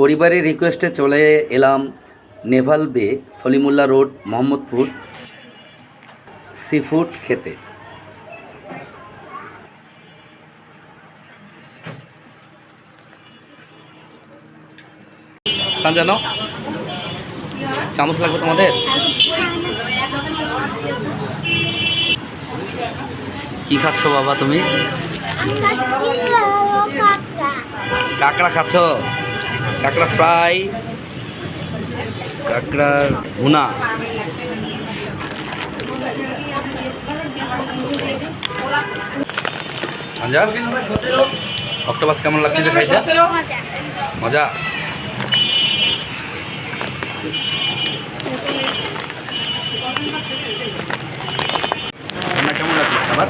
পরিবারের রিকোয়েস্টে চলে এলাম Naval Bay Salimullah road Mohammadpur seafood খেতে। সানজানো চামচ লাগবে তোমাদের? কি খাচ্ছ বাবা তুমি? কাঁকড়া খাচ্ছ? কাঁকড়া ফ্রাই কাঁকড়ার ভুনা। মজা অক্টোপাস কেমন লাগছে খাইছে? মজা। কেমন লাগছে খাবার?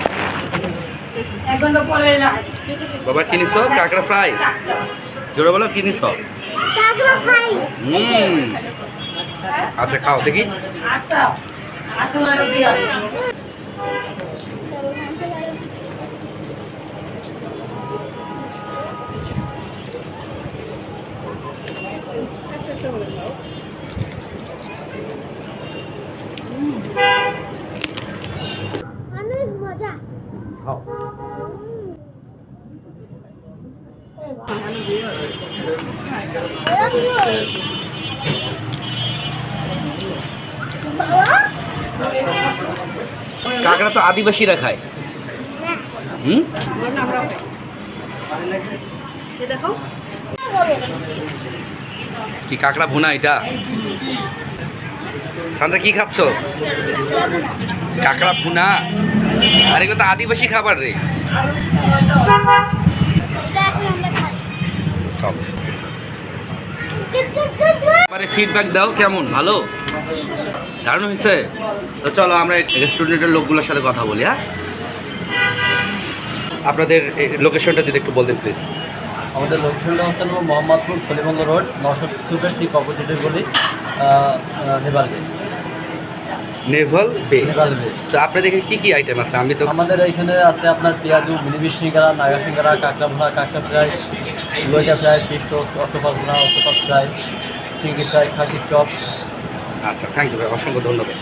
বাবা কি নিছ? কাঁকড়া ফ্রাই? জোরে বলো কিনিস হুম। আচ্ছা খাও দেখি। কাঁকড়া তো আদিবাসীরা খায়। হুম? কি কাঁকড়া ভুনা এটা? সান্তা কি খাচ্ছ? কাঁকড়া ভুনা? আর এগুলো তো আদিবাসী খাবার রে এটা এখন আমরা খাই খাও গুড গুড গুড ফিডব্যাক দাও কেমন? ভালো? দারুণ হয়েছে? তো চলো আমরা রেস্টুরেন্টের লোকগুলোর সাথে কথা বলি হ্যাঁ? আপনাদের লোকেশনটা যদি একটু বলতেন প্লিজ আমাদের লোকেশনটা হচ্ছে মোহাম্মদপুর সলিমঙ্গ রোড নশো সুপের ঠিক অপোজিটে বলি নেপাল বে। নেভাল বে? নেপাল বে। তো আপনাদের এখানে কী কী আইটেম আছে? আমি তো আমাদের এখানে আছে আপনার পেঁয়াজু মিনিবিশ সিঙ্গারা নাগা সিঙ্গারা কাঁকড়া ভুনা কাঁকড়া fry লইটা fry fish toast octopus octopus fry fry খাসির চপ। আচ্ছা থ্যাংক ইউ অসংখ্য ধন্যবাদ।